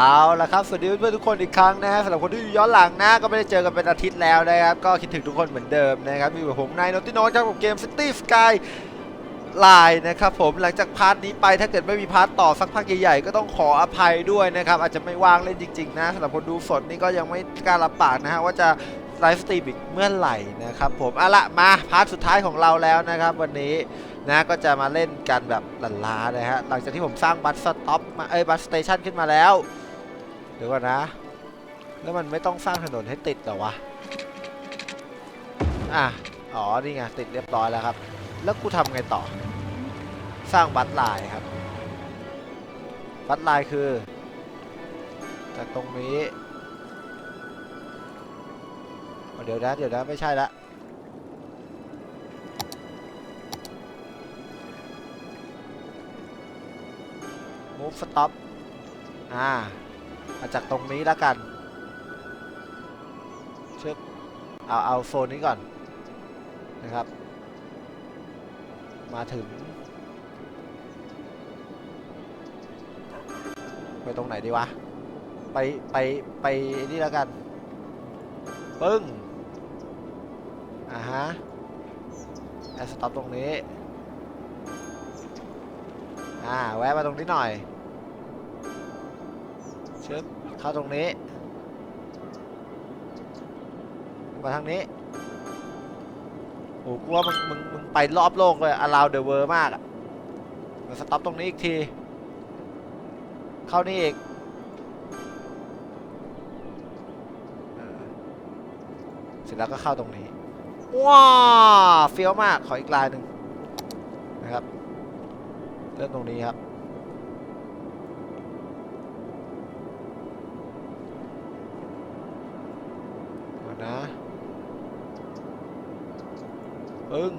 เอาละครับสวัสดีเพื่อนทุกคนอีกครั้งนะฮะสำหรับคนที่อยู่ย้อนหลังนะ ก็ไม่ได้เจอกันเป็นอาทิตย์แล้วนะครับ ก็คิดถึงทุกคนเหมือนเดิมนะครับอยู่กับผมนายนนทิโนครับผมเกม City Sky ไลน์นะครับผมหลังจากพาร์ทนี้ไปถ้าเกิดไม่มีพาร์ทต่อสักพักใหญ่ๆ ก็ต้องขออภัยด้วยนะครับ อาจจะไม่ว่างเล่นจริงๆนะสำหรับคนดูสดนี่ก็ยังไม่กล้ารับปากนะฮะว่าจะไลฟ์สตรีมอีกเมื่อไหร่นะครับผมเอาละมาพาร์ทสุดท้ายของเราแล้วนะครับ วันนี้นะก็จะมาเล่นกันแบบหลันลานะฮะหลังจากที่ผมสร้างบัสสต็อปมาเอ้ยบัสสเตชันขึ้นมาแล้ว เดี๋ยวก่อนนะ แล้วมันไม่ต้องสร้างถนนให้ติดเหรอวะ อะ อ๋อ นี่ไง ติดเรียบร้อยแล้วครับ แล้วกูทำไงต่อ สร้างบัตรไลน์ครับ บัตรไลน์คือ จากตรงนี้ เดี๋ยวนะ เดี๋ยวนะ ไม่ใช่ละ move stop อ่า มาจากตรงนี้แล้วกันชึบเอาเอาโซนนี้ก่อนนะครับ มาถึง ไปตรงไหนดีวะ ไปไปไปนี่แล้วกัน ปึ้งอ่าฮะแอสต็อปตรงนี้ อ่า แวะมาตรงนี้หน่อย ชึบเข้าตรงนี้ มาทางนี้โอ้กูว่ามึงมึงมึงไปรอบโลกเลย around the world มากอะมาสต็อปตรงนี้อีกที เข้านี่อีกเออเสร็จแล้วก็เข้าตรงนี้ ว้าเฟี้ยวมาก ขออีกลายหนึ่งนะครับ เริ่มตรงนี้ครับ ปึ้ง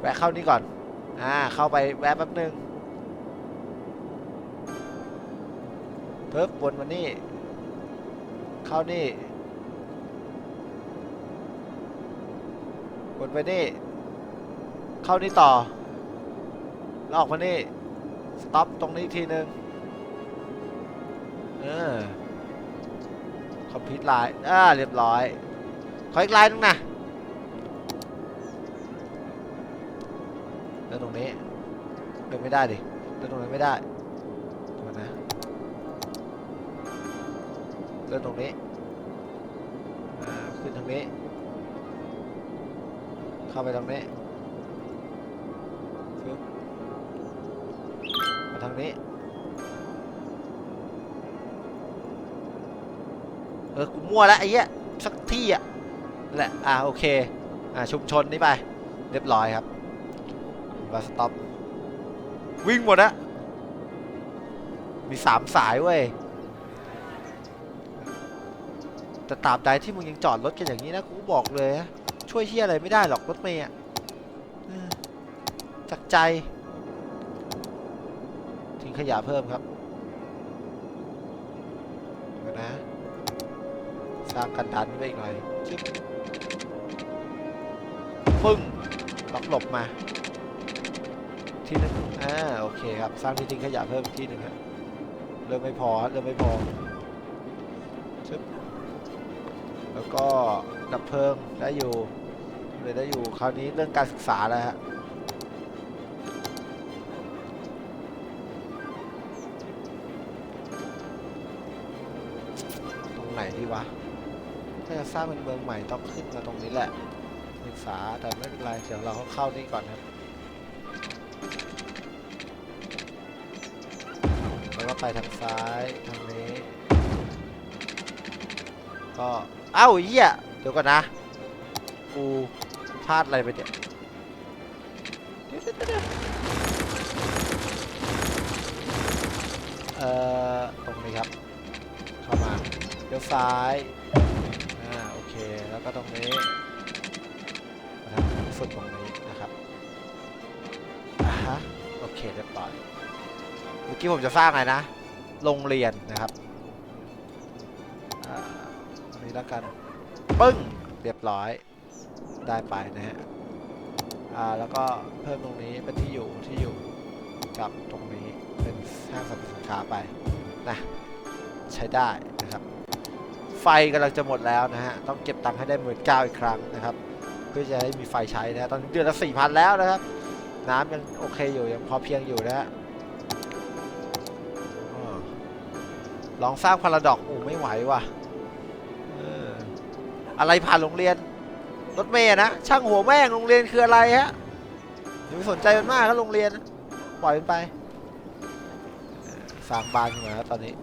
แวะเข้านี่ก่อน อ่า เข้าไปแวะแป๊บนึงเพิ่บวนมานี่ เข้านี่วนไปนี่ เข้านี่ต่อแล้วออกมานี่ สต็อปตรงนี้อีกทีนึง เออ คอมพิวต์ไลน์อ่า เรียบร้อย ขออีกไลน์นึงนะ ไม่ได้ดิเดินตรงนี้ไม่ได้ดูนะเดินตรงนี้อ่าขึ้นทางนี้ เข้าไปตรงนี้ฟึบมาทางนี้ เออ กูมั่วแล้วไอ้เหี้ย สักที่อะแหละ อ่า โอเค อ่า ชุมชนนี้ไป เรียบร้อยครับบัสต็อป วิ่งหมดอะมีสามสายเว้ยแต่ตราบใดที่มึงยังจอดรถกันอย่างนี้นะกูบอกเลยช่วยเฮียอะไรไม่ได้หรอกรถเมย์จากใจทิ้งขยะเพิ่มครับนะสร้างกันดันไว้อีกหน่อยปึ้งล็อกหลบมา ที่นึงอ่าโอเคครับสร้างที่ทิ้งขยะเพิ่มอีกที่หนึ่งครับเริ่มไม่พอเริ่มไม่พอชึบแล้วก็ดับเพลิงได้อยู่เลยได้อยู่คราวนี้เรื่องการศึกษาแล้วฮะตรงไหนดีวะถ้าจะสร้างเป็นเมืองใหม่ต้องขึ้นมาตรงนี้แหละศึกษาแต่ไม่เป็นไรเดี๋ยวเราเข้านี่ก่อนครับ ไปทางซ้ายทางนี้ ก็เอ้าเหี้ยเดี๋ยวก่อนนะ กูพลาดอะไรไปเนี่ยเดี๋ยวเอ่อตรงนี้ครับเข้ามาเลี้ยวซ้ายอ่าโอเคแล้วก็ตรงนี้มาทางสุดตรงนี้นะครับอ่าฮะโอเคเรียบร้อย เมื่อกี้ผมจะสร้างอะไรนะ โรงเรียนนะครับนี้แล้วกัน ปึ้ง เรียบร้อย ได้ไปนะฮะ อ่า แล้วก็เพิ่มตรงนี้เป็นที่อยู่ที่อยู่กับตรงนี้เป็นห้างสรรพสินค้าไปนะใช้ได้นะครับ ไฟกำลังจะหมดแล้วนะฮะ ต้องเก็บตังค์ให้ได้หมื่นเก้าอีกครั้งนะครับ เพื่อจะให้มีไฟใช้นะฮะตอนนี้เดือนละสี่พันแล้วนะครับ น้ำยังโอเคอยู่ยังพอเพียงอยู่นะฮะ ลองสร้างพาราดอกโอ้ไม่ไหวว่ะเอออะไรผ่านโรงเรียน รถเมย์นะช่างหัวแม่งโรงเรียนคืออะไรฮะอย่าไปสนใจมันมากครับโรงเรียน ปล่อยมันไปเออสร้างบ้านขึ้นมาแล้วตอนนี้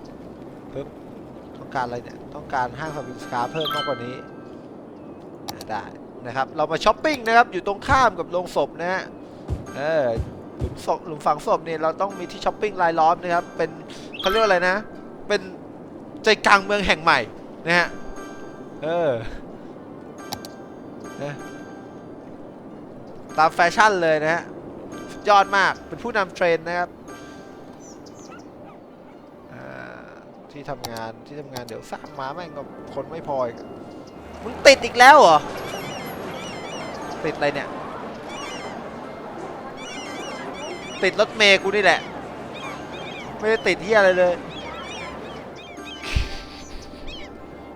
ปึ๊บต้องการอะไรเนี่ยต้องการห้างสรรพสินค้าเพิ่มมากกว่านี้อ่าได้นะครับเรามาช้อปปิ้งนะครับอยู่ตรงข้ามกับโรงศพนะฮะเออหลุมศพหลุมฝังศพเนี่ยเราต้องมีที่ช้อปปิ้งรายล้อมนะครับเป็นเขาเรียกว่าอะไรนะ เป็นใจกลางเมืองแห่งใหม่นะฮะ เออนะตามแฟชั่นเลยนะฮะสุดยอดมากเป็นผู้นำเทรนด์นะครับอ่าที่ทำงานที่ทำงานเดี๋ยวสร้างมาแม่งก็คนไม่พออีกมึงติดอีกแล้วเหรอ ติดอะไรเนี่ย ติดรถเมย์กูนี่แหละ ไม่ได้ติดที่อะไรเลย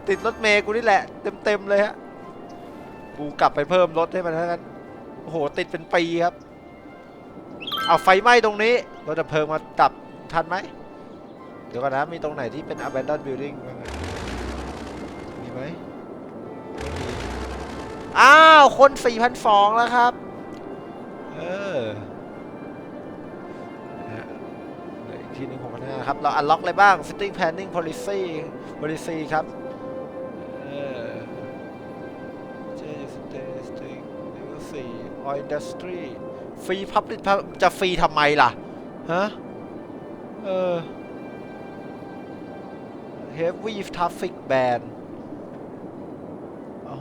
ติดรถเมย์กูนี่แหละ เต็มๆเลยฮะ กูกลับไปเพิ่มรถให้มันเท่านั้นโอ้โห ติดเป็นปีครับ เอาไฟไหม้ตรงนี้รถดับเพลิงมาดับทันไหม เดี๋ยวก่อนนะมีตรงไหนที่เป็น abandoned building บ้างมีไหมอ้าว คน4,000ฟองแล้วครับ เออนะอีกทีหนึ่งของพันห้าครับ เราอันล็อกอะไรบ้าง Fitting Planning Policy Policy ครับ 4 Oil Industry Free Public จะฟรีทำไมล่ะ ฮะ เออ Heavy Traffic Ban อ๋อ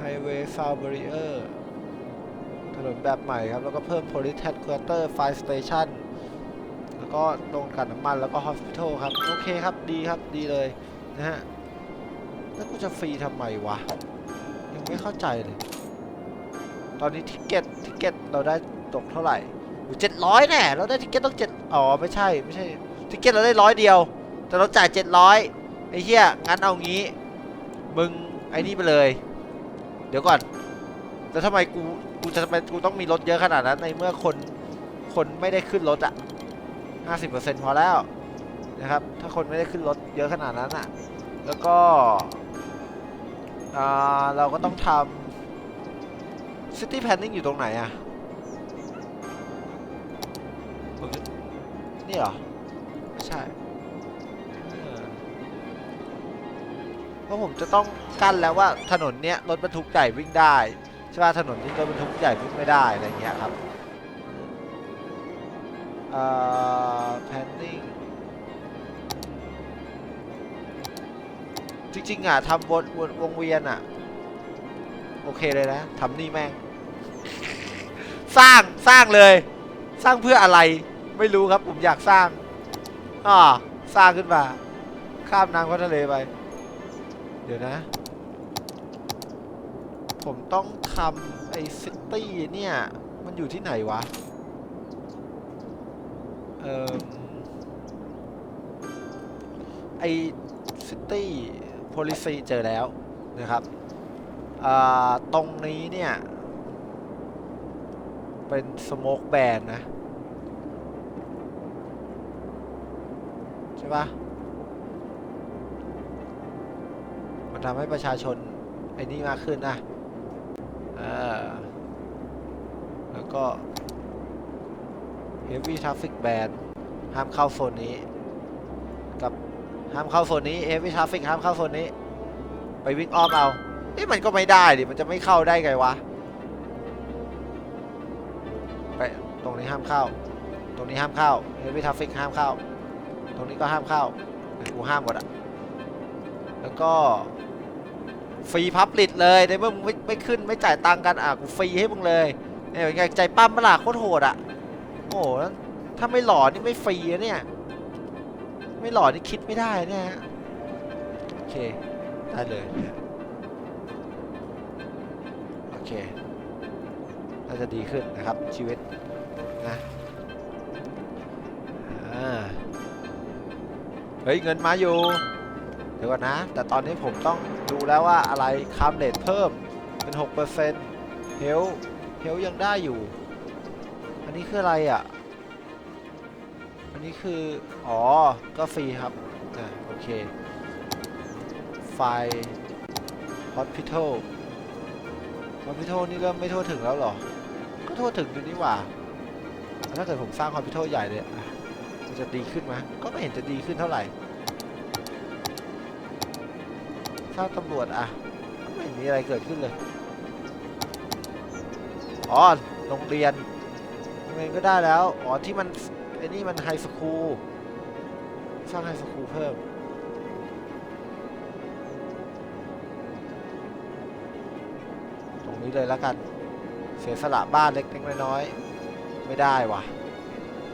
Highway Sound Barrier ถนนแบบใหม่ครับ แล้วก็เพิ่ม Police Headquarter Fire Station แล้วก็โรงกลั่นน้ำมัน แล้วก็ Hospital ครับ โอเคครับ ดีครับ ดีเลย นะฮะ แล้วกูจะฟรีทำไมวะ ไม่เข้าใจเลย ตอนนี้ทิกเก็ตทิกเก็ตเราได้ตกเท่าไหร่เจ็ดร้อยแน่เราได้ทิกเก็ตต้องเจ็ดอ๋อไม่ใช่ไม่ใช่ทิกเก็ตเราได้ร้อยเดียว แต่เราจ่ายเจ็ดร้อยไอ้เหี้ยงั้นเอางี้ มึงไอ้นี่ไปเลย เดี๋ยวก่อนแล้วทำไมกูกูจะไปกูต้องมีรถเยอะขนาดนั้นในเมื่อคนคนไม่ได้ขึ้นรถอะห้าสิบเปอร์เซ็นต์พอแล้วนะครับ ถ้าคนไม่ได้ขึ้นรถเยอะขนาดนั้นอะแล้วก็ อ่าเราก็ต้องทำ City Planning อยู่ตรงไหนอะนี่เหรอ ไม่ใช่เพราะผมจะต้องกั้นแล้วว่าถนนเนี้ยรถบรรทุกใหญ่วิ่งได้ใช่ป่ะถนนนี้รถบรรทุกใหญ่วิ่งไม่ได้อะไรเงี้ยครับ เอ่อ planning จริงๆอะทำวนวนวงเวียนอะ โอเคเลยนะทำนี่แม่ง สร้างสร้างเลย สร้างเพื่ออะไร ไม่รู้ครับผมอยากสร้างอ่าสร้างขึ้นมา ข้ามน้ำข้ามทะเลไป เดี๋ยวนะ ผมต้องทำไอ้ซิตี้เนี่ย มันอยู่ที่ไหนวะ เอ่อไอซิตี้ โพลิซีเจอแล้วนะครับตรงนี้เนี่ย เป็นสโมกแบนนะ ใช่ปะมันทำให้ประชาชน ไอ้นี่มากขึ้นนะแล้วก็ Heavy Traffic Ban ห้ามเข้าโซนนี้ ห้ามเข้าโซนนี้ Heavy Traffic ห้ามเข้าโซนนี้ ไปวิ่งอ้อมเอาเอ๊ะมันก็ไม่ได้ดิมันจะไม่เข้าได้ไงวะไปตรงนี้ห้ามเข้า ตรงนี้ห้ามเข้า Heavy Traffic ห้ามเข้า ตรงนี้ก็ห้ามเข้ากูห้ามหมดอะแล้วก็ฟรีพับลิตเลยในเมื่อมึงไม่ไม่ขึ้นไม่จ่ายตังค์กันอะกูฟรีให้มึงเลยเนี่ยเป็นไงใจปั้มปะล่ะโคตรโหดอะโอ้โหถ้าไม่หล่อนี่ไม่ฟรีนะเนี่ย ไม่หล่อนี่คิดไม่ได้นะฮะโอเค ได้เลย โอเค น่าจะดีขึ้นนะครับ ชีวิตนะเฮ้ย เงินมาอยู่ เดี๋ยวก่อนนะ แต่ตอนนี้ผมต้องดูแล้วว่าอะไรคามเลทเพิ่มเป็น6%เฮลเฮลยังได้อยู่ อันนี้คืออะไรอะ อันนี้คือ อ๋อ ก็ฟรีครับอ่าโอเค ไฟ Hospital Hospital นี่เริ่มไม่ทั่วถึงแล้วเหรอ ก็ทั่วถึงอยู่นี่หว่า ถ้าเกิดผมสร้าง Hospital ใหญ่เลยอะมันจะดีขึ้นไหมก็ไม่เห็นจะดีขึ้นเท่าไหร่สร้างตำรวจอะก็ไม่เห็นมีอะไรเกิดขึ้นเลย อ๋อ โรงเรียนโรงเรียนก็ได้แล้ว อ๋อ ที่มัน อ้นี่มันไฮสคูลสร้างไฮสคูลเพิ่ม ตรงนี้เลยแล้วกัน เสียสละบ้านเล็กๆน้อยๆไม่ได้วะ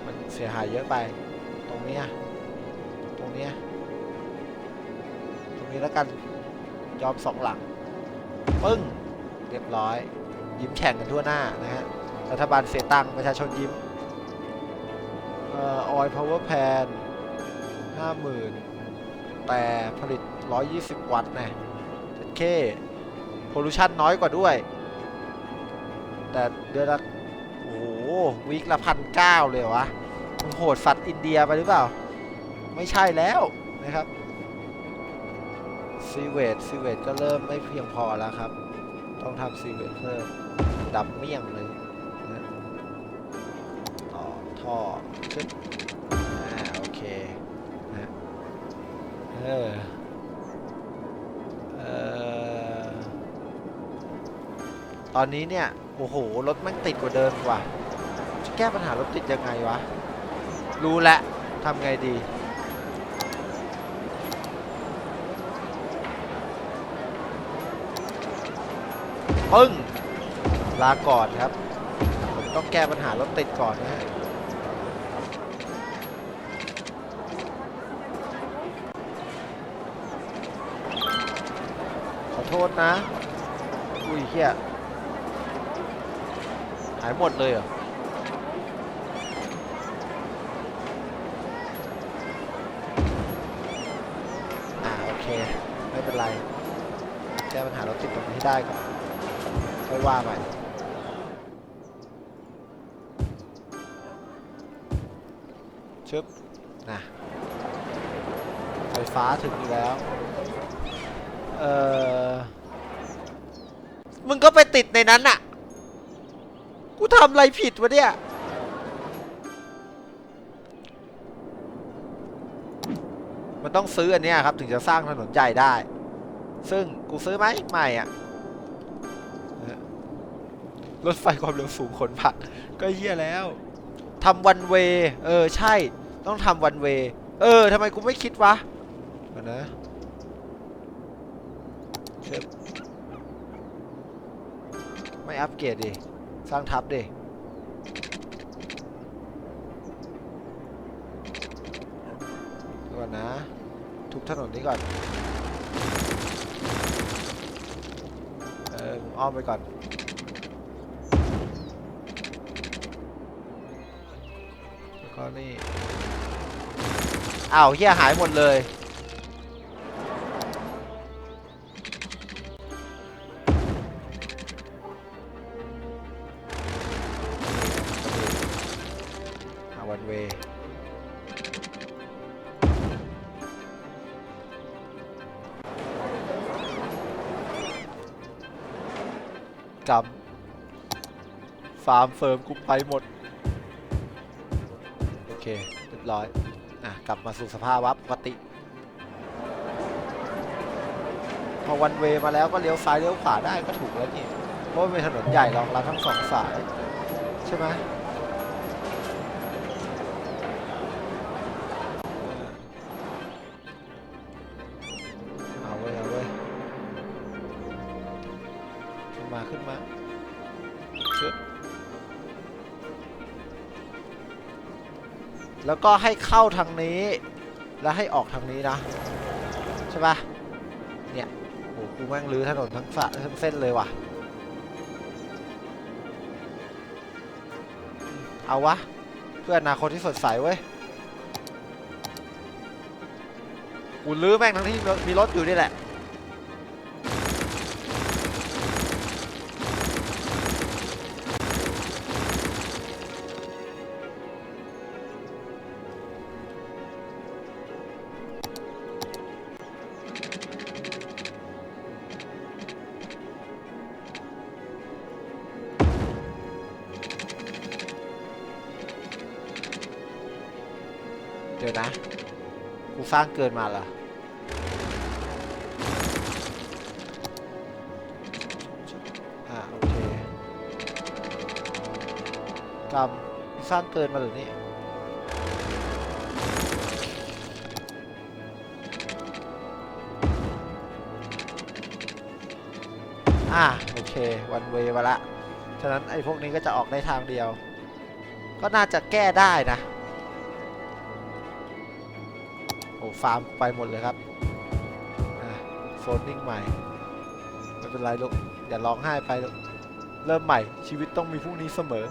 มันเสียหายเยอะไป ตรงนี้ ตรงนี้ ตรงนี้แล้วกัน ยอมสองหลัง ปึ้ง เรียบร้อย ยิ้มแฉ่งกันทั่วหน้านะฮะ รัฐบาลเสียตังค์ประชาชนยิ้ม ออออยพาวเวอร์แพนห้าหมื่นแต่ผลิต 120 วัตต์นะเคโพลูชันน้อยกว่าด้วย แต่เดือนละโอ้โหวีคละพันเก้าเลยวะมึงโหดสัตว์อินเดียไปหรือเปล่า ไม่ใช่แล้วนะครับซีเวดซีเวดก็เริ่มไม่เพียงพอแล้วครับ ต้องทำซีเวดเพิ่มดำเมี่ยงเลย ต่อท่อขึ้นอ่าโอเคนะเออเออตอนนี้เนี่ย โอ้โห รถแม่งติดกว่าเดิมกว่า จะแก้ปัญหารถติดยังไงวะ รู้แล้วทำไงดีปึ้งลาก่อนครับ ผมต้องแก้ปัญหารถติดก่อนนะฮะ โทษนะ อุ้ยเฮียหายหมดเลยเหรออ่าโอเค ไม่เป็นไร แก้ปัญหารถติดตรงนี้ให้ได้ก่อนค่อยว่าไปชึบนะไฟฟ้าถึงอยู่แล้ว เอ่อ มึงก็ไปติดในนั้นน่ะกูทำอะไรผิดวะเนี่ย มันต้องซื้ออันเนี้ยครับ ถึงจะสร้างถนนใหญ่ได้ ซึ่งกูซื้อไหมไม่อะรถไฟความเร็วสูงขนผัก ก็เหี้ยแล้วทำวันเว เออ ใช่ ต้องทำวันเว เออทำไมกูไม่คิดวะนะเชิบ ไม่อัปเกรดดิ สร้างทับดิก่อนนะ ทุบถนนนี้ก่อน เอออ้อมไปก่อนแล้วก็นี่อ้าวเฮียหายหมดเลย ฟาร์มเฟิร์มกูไปหมด โอเคเรียบร้อย อะ กลับมาสู่สภาวะปกติ พอวันเวมาแล้วก็เลี้ยวซ้ายเลี้ยวขวาได้ก็ถูกแล้วนี่ เพราะเป็นถนนใหญ่รองรับทั้งสองสาย ใช่ไหมเอาเว้ยเอาเว้ยขึ้นมาขึ้นมา แล้วก็ให้เข้าทางนี้ แล้วให้ออกทางนี้นะ ใช่ปะเนี่ยโอ้กูแม่งรื้อถนนทั้งสะทั้งเส้นเลยว่ะ เอาวะ เพื่ออนาคตที่สดใสเว้ย กูลื้อแม่งทั้งที่มีรถอยู่นี่แหละ นะ กูสร้างเกินมาเหรออ่าโอเคกรรมกูสร้างเกินมาหรือนี่อ่าโอเควันเวมาละ ฉะนั้นไอ้พวกนี้ก็จะออกได้ทางเดียว ก็น่าจะแก้ได้นะ ฟาร์มไปหมดเลยครับโฟนนิ่งใหม่ไม่เป็นไรลูกอย่าร้องไห้ไปลูกเริ่มใหม่ชีวิตต้องมีพรุ่งนี้เสมอ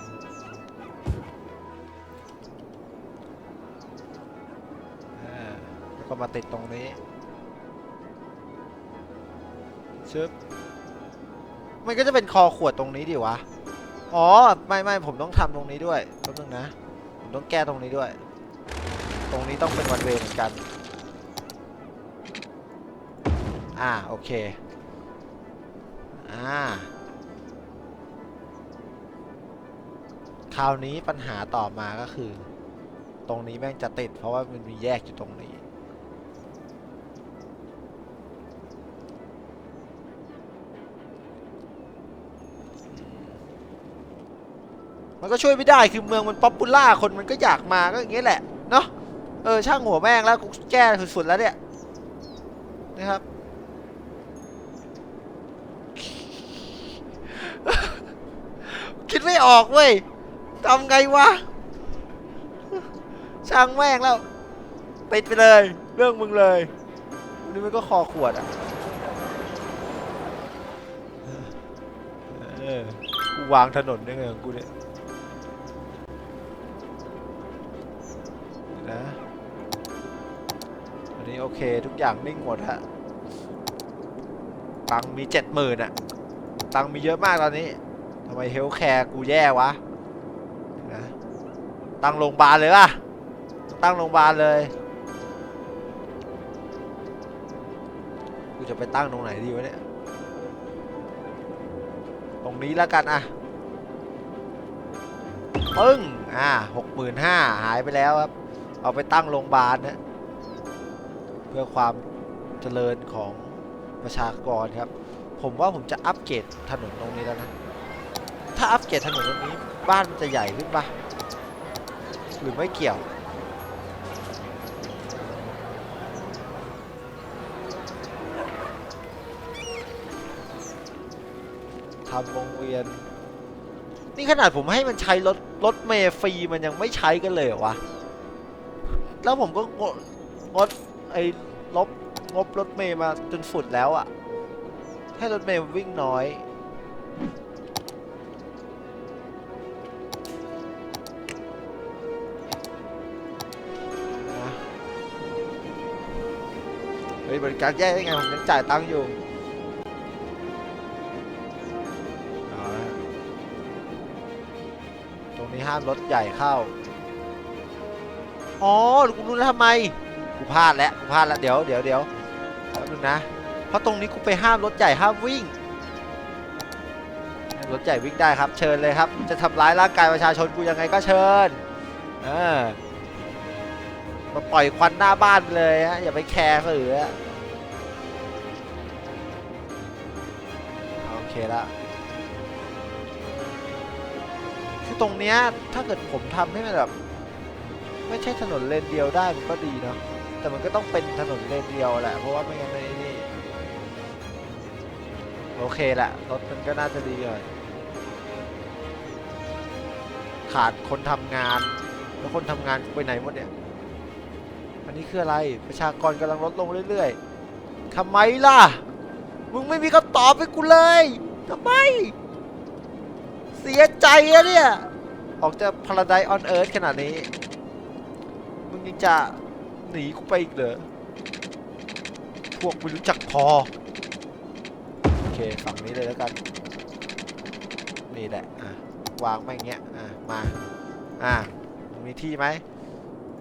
แล้วก็มาติดตรงนี้ชึบมันก็จะเป็นคอขวดตรงนี้ดิวะ อ๋อ ไม่ไม่ผมต้องทำตรงนี้ด้วยแป๊บนึงนะ ผมต้องแก้ตรงนี้ด้วย ตรงนี้ต้องเป็นวันเวเหมือนกัน อ่าโอเค อ่า คราวนี้ปัญหาต่อมาก็คือ ตรงนี้แม่งจะติด เพราะว่ามันมีแยกอยู่ตรงนี้ มันก็ช่วยไม่ได้คือเมืองมันป๊อปปูล่าคนมันก็อยากมาก็อย่างเงี้ยแหละ เนาะเออช่างหัวแม่งแล้วกูแก้สุดๆแล้วเนี่ยนะครับ คิดไม่ออกเว้ยทำไงวะ ช่างแม่งแล้วติดไปเลย เรื่องมึงเลยวันนี้มันก็คอขวดอะกูวางถนนได้ไงของกูเนี่ยนะอันนี้โอเคทุกอย่างนิ่งหมดฮะ ตังมีเจ็ดหมื่นอะตังมีเยอะมากตอนนี้ ทำไมเฮล์แคร์กูแย่วะนะตั้งโรงพยาบาลเลยป่ะ ตั้งโรงพยาบาลเลย กูจะไปตั้งตรงไหนดีวะเนี่ย ตรงนี้แล้วกันอะปึ้ง อ่าหกหมื่นห้าหายไปแล้วครับ เอาไปตั้งโรงพยาบาลนะเพื่อความเจริญของประชากรครับ ผมว่าผมจะอัปเกรดถนนตรงนี้แล้วนะ ถ้าอัปเกรดถนนตรงนี้ บ้านมันจะใหญ่ขึ้นปะหรือไม่เกี่ยว ทำวงเวียน นี่ขนาดผมให้มันใช้รถรถเมล์ฟรีมันยังไม่ใช้กันเลยเหรอวะ แล้วผมก็งดงดไอ้ลบงบรถเมล์มาจนสุดแล้วอะให้รถเมล์วิ่งน้อย เฮ้ยบริการแย่ได้ไงผมยังจ่ายตังค์อยู่เอาละตรงนี้ห้ามรถใหญ่เข้า อ๋อกูรู้แล้วทำไม กูพลาดแล้ว กูพลาดแล้ว เดี๋ยวเดี๋ยวเดี๋ยวแป๊บนึงนะ เพราะตรงนี้กูไปห้ามรถใหญ่ห้ามวิ่ง รถใหญ่วิ่งได้ครับ เชิญเลยครับ จะทำร้ายร่างกายประชาชนกูยังไงก็เชิญ เออ มาปล่อยควันหน้าบ้านเลยฮะอย่าไปแคร์เขาหรือโอเคละคือตรงเนี้ยถ้าเกิดผมทำให้มันแบบไม่ใช่ถนนเลนเดียวได้มันก็ดีเนาะแต่มันก็ต้องเป็นถนนเลนเดียวแหละเพราะว่าไม่งั้นไอ้นี่โอเคแหละรถมันก็น่าจะดีหน่อยขาดคนทำงานแล้วคนทำงานไปไหนหมดเนี่ย อันนี้คืออะไรประชากรกำลังลดลงเรื่อยๆทำไมล่ะ มึงไม่มีคำตอบให้กูเลยทำไม เสียใจอะเนี่ย ออกจาก Paradise on Earth ขนาดนี้ มึงยังจะหนีกูไปอีกเหรอ พวกไม่รู้จักพอ โอเค ฝั่งนี้เลยแล้วกัน นี่แหละ อะ วางไม่งเงี้ย อะ มา อะมีที่ไหม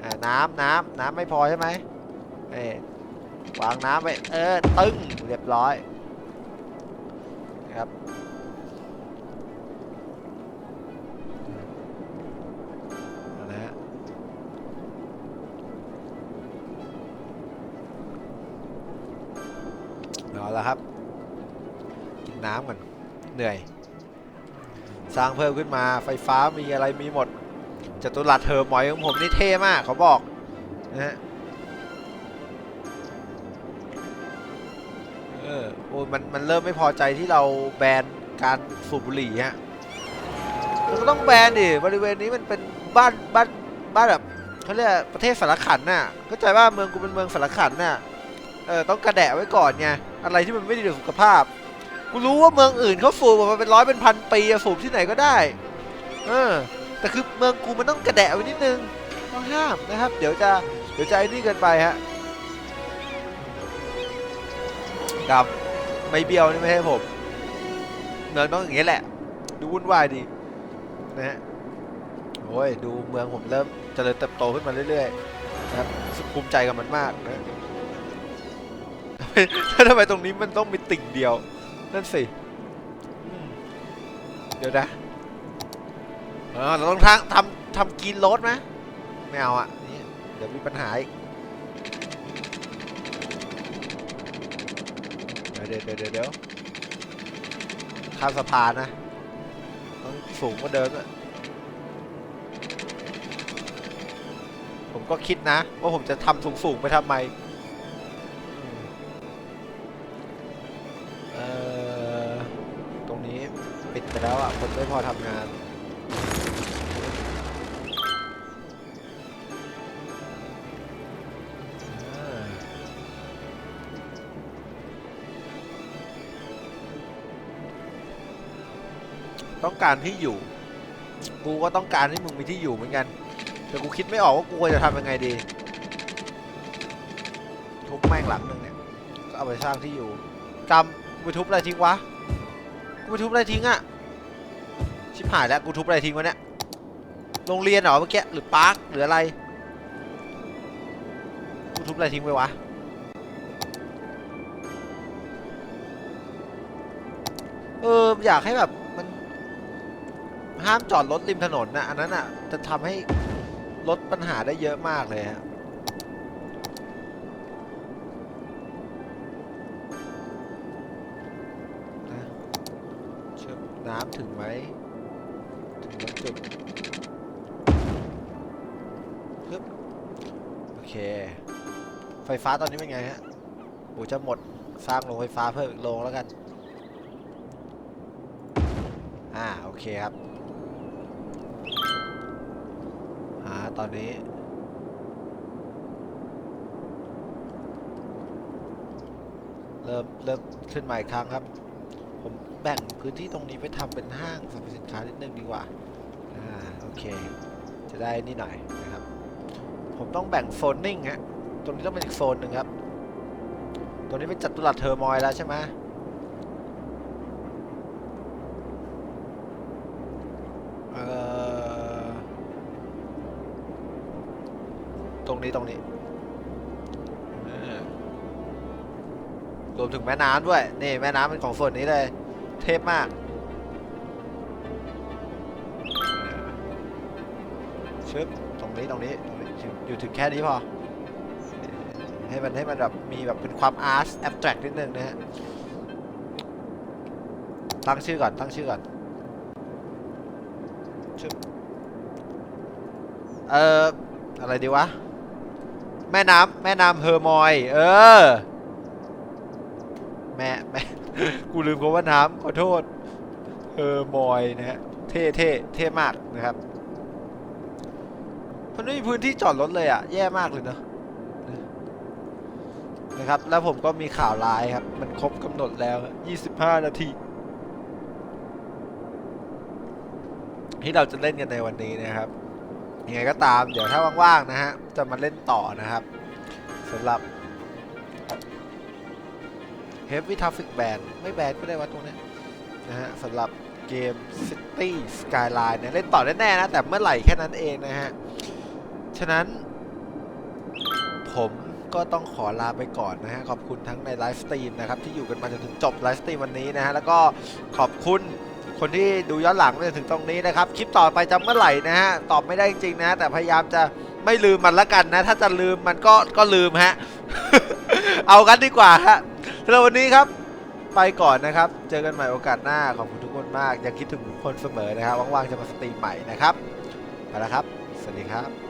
อะน้ำน้ำน้ำไม่พอใช่ไหมเอ้วางน้ำไปเออตึ้งเรียบร้อยครับเอาละฮะเอาละครับ กินน้ำกันเหนื่อย สร้างเพิ่มขึ้นมาไฟฟ้ามีอะไรมีหมด จตุรัสเทอร์หมอยของผมนี่เท่มากเขาบอกนะฮะเออโอ้มันมันเริ่มไม่พอใจที่เราแบนการสูบบุหรี่ฮะเราก็ต้องแบนดิบริเวณนี้มันเป็นบ้านบ้านบ้านแบบเขาเรียกประเทศสารขันน่ะเข้าใจว่าเมืองกูเป็นเมืองสารขันน่ะเออต้องกระแดะไว้ก่อนไงอะไรที่มันไม่ดีต่อสุขภาพกูรู้ว่าเมืองอื่นเขาสูบมาเป็นร้อยเป็นพันปีสูบที่ไหนก็ได้ เออ แต่คือเมืองกูมันต้องกระแดะไว้นิดนึงต้องห้ามนะครับ เดี๋ยวจะเดี๋ยวจะไอ้นี่เกินไปฮะกับไม่เบี้ยวนี่ไม่ใช่ผมเมืองต้องอย่างนี้แหละ ดูวุ่นวายดีนะฮะโอ้ยดูเมืองผมเริ่มเจริญเติบโตขึ้นมาเรื่อยๆนะครับภูมิใจกับมันมากนะถ้าทำไมตรงนี้มันต้องมีติ่งเดียว นั่นสิ เดี๋ยวนะ เออเราต้องทางทำทำกินรถไหมไม่เอาอะนี่เดี๋ยวมีปัญหาอีกเดี๋ยวเดี๋ยวเดี๋ยวเดี๋ยวข้ามสะพานนะต้องสูงกว่าเดิมอะผมก็คิดนะ ว่าผมจะทำสูงๆไปทำไมเออตรงนี้ปิดไปแล้วอะ คนไม่พอทำงาน ต้องการที่อยู่ กูก็ต้องการให้มึงมีที่อยู่เหมือนกัน แต่กูคิดไม่ออกว่ากูควรจะทำยังไงดี ทุบแม่งหลังหนึ่งเนี่ย ก็เอาไปสร้างที่อยู่กรรมกูไปทุบอะไรทิ้งวะ กูไปทุบอะไรทิ้งอะชิบหายแล้วกูทุบอะไรทิ้งวะเนี่ย โรงเรียนเหรอเมื่อกี้หรือปาร์คหรืออะไร กูทุบอะไรทิ้งไปวะเอออยากให้แบบ ห้ามจอดรถริมถนนนะอันนั้นอะจะทำให้ลดปัญหาได้เยอะมากเลยฮะนะเชื่อน้ำถึงไหมถึงจุดปึ๊บโอเค ไฟฟ้าตอนนี้เป็นไงฮะโอ้จะหมดสร้างโรงไฟฟ้าเพิ่มอีกโรงแล้วกัน อ่า โอเคครับ ตอนนี้ เริ่มเริ่มขึ้นมาอีกครั้งครับ ผมแบ่งพื้นที่ตรงนี้ไปทำเป็นห้างสรรพสินค้านิดนึงดีกว่า อ่า โอเค จะได้นี่หน่อยนะครับ ผมต้องแบ่งโซนนิ่งฮะ ตรงนี้ต้องเป็นอีกโซนหนึ่งครับ ตรงนี้เป็นจัตุรัสเทอร์มอยแล้วใช่ไหมเอ่อ ตรงนี้ตรงนี้เออรวมถึงแม่น้ำด้วย นี่แม่น้ำเป็นของส่วนนี้เลย เทพมาก ชึบตรงนี้ตรงนี้ตรงนี้อยู่อยู่ถึงแค่นี้พอ ให้มันให้มันแบบมีแบบเป็นความอาร์ตแอบแตรกนิดนึงนะฮะ ตั้งชื่อก่อนตั้งชื่อก่อนชึบเอ่ออะไรดีวะ แม่น้ำแม่น้ำเฮอร์มอย เออ แม่แม่กูลืมคำว่าน้ำขอโทษ เฮอร์มอยนะฮะ เท่เท่เท่มากนะครับ มันไม่มีพื้นที่จอดรถเลยอะ แย่มากเลยเนอะนะครับ แล้วผมก็มีข่าวร้ายครับ มันครบกำหนดแล้ว 25 นาที ที่เราจะเล่นกันในวันนี้นะครับ ยังไงก็ตาม เดี๋ยวถ้าว่างๆนะฮะ จะมาเล่นต่อนะครับสำหรับ Heavy Traffic Ban ไม่แบนก็ได้ว่าตรงนี้นะฮะสำหรับเกม City Skyline เนี่ยเล่นต่อแน่ๆนะ แต่เมื่อไหร่แค่นั้นเองนะฮะ ฉะนั้น ผมก็ต้องขอลาไปก่อนนะฮะ ขอบคุณทั้งในไลฟ์สตรีมนะครับ ที่อยู่กันมาจนถึงจบไลฟ์สตรีมวันนี้นะฮะ แล้วก็ขอบคุณ คนที่ดูย้อนหลังมาถึงตรงนี้นะครับ คลิปต่อไปจะเมื่อไหร่นะฮะ ตอบไม่ได้จริงนะ แต่พยายามจะไม่ลืมมันละกันนะ ถ้าจะลืมมันก็ก็ลืมฮะ เอากันดีกว่าฮะสำหรับวันนี้ครับ ไปก่อนนะครับ เจอกันใหม่โอกาสหน้า ขอบคุณทุกคนมาก ยังคิดถึงคนเสมอนะครับ ว่างๆจะมาสตรีมใหม่นะครับ ไปแล้วครับ สวัสดีครับ